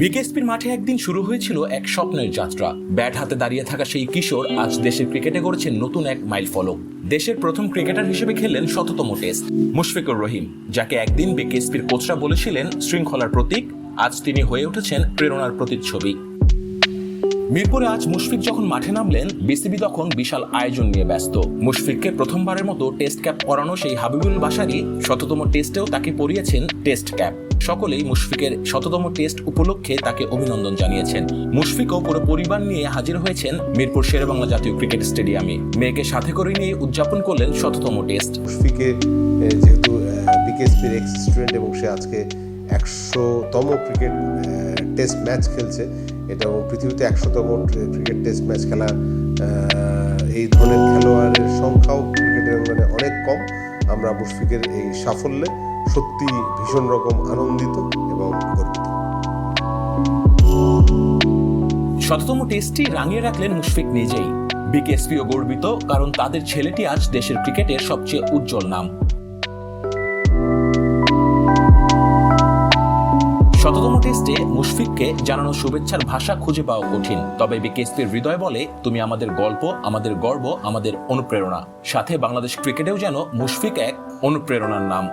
বিকেএসপির মাঠে একদিন শুরু হয়েছিল এক স্বপ্নের যাত্রা। ব্যাট হাতে দাঁড়িয়ে থাকা সেই কিশোর আজ দেশের ক্রিকেটে গড়েছেন নতুন এক মাইল ফলক। দেশের প্রথম ক্রিকেটার হিসেবে খেললেন শততম টেস্ট, মুশফিকুর রহিম, যাকে একদিন বিকেএসপির কোচরা বলেছিলেন, শৃঙ্খলার প্রতীক। আজ তিনি হয়ে উঠেছেন প্রেরণার প্রতিচ্ছবি। মিরপুরে আজ মুশফিক যখন মাঠে নামলেন, বিসিবি তখন বিশাল আয়োজন নিয়ে ব্যস্ত। মুশফিককে প্রথমবারের মতো টেস্ট ক্যাপ পরানো সেই হাবিবুল বাসারি শততম টেস্টেও তাকে পরিয়েছেন টেস্ট ক্যাপ। সকলেই মুশফিকের শততম টেস্ট উপলক্ষে তাকে অভিনন্দন জানিয়েছেন। মুশফিকও পুরো পরিবার নিয়ে হাজির হয়েছেন মিরপুর শেরেবাংলা জাতীয় ক্রিকেট স্টেডিয়ামে। মেয়েকে সাথে করে নিয়ে উদযাপন করলেন শততম টেস্ট। মুশফিকে যেহেতু বিকেএসপির এক্স স্টুডেন্ট এবং সে আজকে একশোতম ক্রিকেট টেস্ট ম্যাচ খেলছে এটা পৃথিবীতে একশোতম ক্রিকেট টেস্ট ম্যাচ খেলা এই ধরনের খেলোয়াড়ের সংখ্যাও আমরা মুশফিকের এই সাফল্যে সত্যি ভীষণ রকম আনন্দিত এবং গর্বিত। শততম টেস্টটি রাঙিয়ে রাখলেন মুশফিক নিজেই। বিকেএসপিও গর্বিত, কারণ তাদের ছেলেটি আজ দেশের ক্রিকেটের সবচেয়ে উজ্জ্বল নাম। টেস্টে মুশফিককে জানানো শুভেচ্ছার ভাষা খুঁজে পাওয়া কঠিন। তবে বিকেএসপির হৃদয় বলে, তুমি আমাদের গল্প, আমাদের গর্ব, আমাদের অনুপ্রেরণা। সাথে বাংলাদেশ ক্রিকেটেও যেন মুশফিক এক অনুপ্রেরণার নাম।